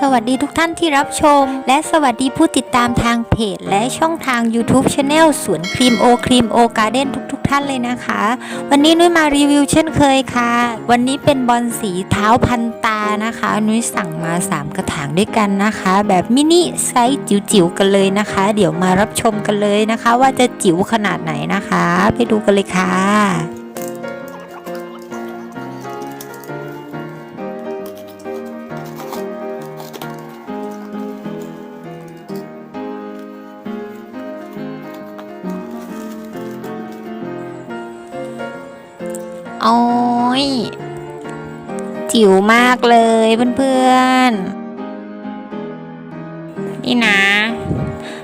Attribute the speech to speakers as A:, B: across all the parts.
A: สวัสดีทุกท่านที่รับชม และสวัสดีผู้ติดตามทางเพจ และช่องทาง YouTube Channel สวนครีมโอครีมโอการ์เด้นทุกๆ ท่านเลยนะคะ วันนี้นุ้ยมารีวิวเช่นเคยค่ะ วันนี้เป็นบอลสีเท้าพันตานะคะ นุ้ยสั่งมา 3 กระถางด้วยกันนะคะ แบบมินิไซส์จิ๋วๆกันเลยนะคะ เดี๋ยวมารับชมกันเลยนะคะ ว่าจะจิ๋วขนาดไหนนะคะ ไปดูกันเลยค่ะ โอ้ยจิ๋วมากเลยเพื่อนๆ นี่นะ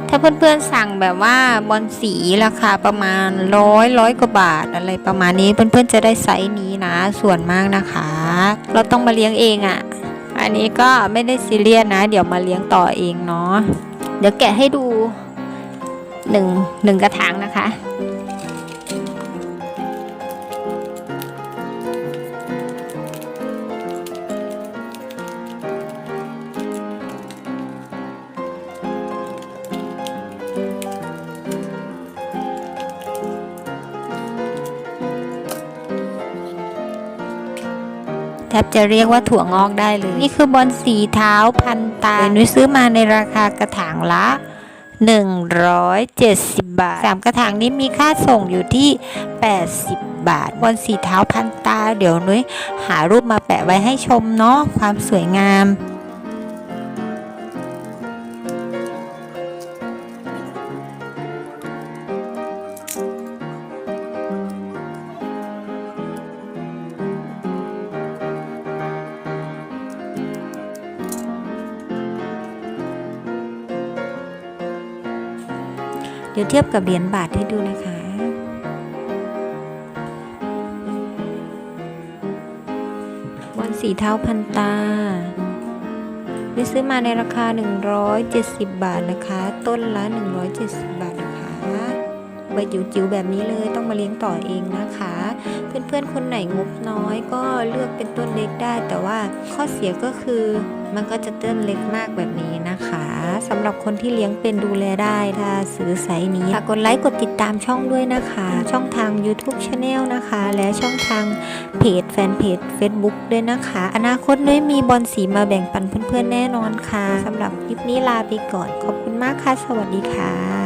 A: ถ้าเพื่อนๆสั่งแบบว่าบอลสีราคาประมาณร้อยร้อยกว่าบาทอะไรประมาณนี้เพื่อนๆจะได้ไซส์นี้นะ ส่วนมากนะคะ เราต้องมาเลี้ยงเองอะ่ะ อันนี้ก็ไม่ได้ซีเรียสนะ เดี๋ยวมาเลี้ยงต่อเองเนาะเดี๋ยวแกะให้ดูหนึ่งหนึ่งกระถางนะคะ แทบจะเรียกว่าถั่วงอกได้เลย นี่คือบอลสีเท้าพันตานุ้ยซื้อมาในราคากระถางละ 170 บาทสามกระถางนี้มีค่าส่งอยู่ที่ 80 บาทบอลสีเท้าพันตา เดี๋ยวนุ้ยหารูปมาแปะไว้ให้ชมเนาะความสวยงาม เดี๋ยวเทียบกับเหรียญบาทให้ดูนะคะ บอลสีเท้าพันตาได้ซื้อมาในราคา 170 บาทนะคะ ต้นละ 170 บาท ใบจิ๋วๆแบบนี้เลยต้องมาเลี้ยงต่อเองนะคะ เพื่อนๆคนไหนงบน้อยก็เลือกเป็นต้นเล็กได้ แต่ว่าข้อเสียก็คือมันก็จะต้นเล็กมากแบบนี้นะคะสำหรับคนที่เลี้ยงเป็นดูแลได้ถ้าซื้อไซส์นี้ฝากกดไลค์กดติดตามช่องด้วยนะคะ ช่องทาง YouTube Channel นะคะ และช่องทางเพจแฟนเพจ Facebook ด้วยนะคะ อนาคตนุ้ยมีบอลสีมาแบ่งปันเพื่อนๆแน่นอนค่ะสำหรับคลิปนี้ลาไปก่อน ขอบคุณมากค่ะ สวัสดีค่ะ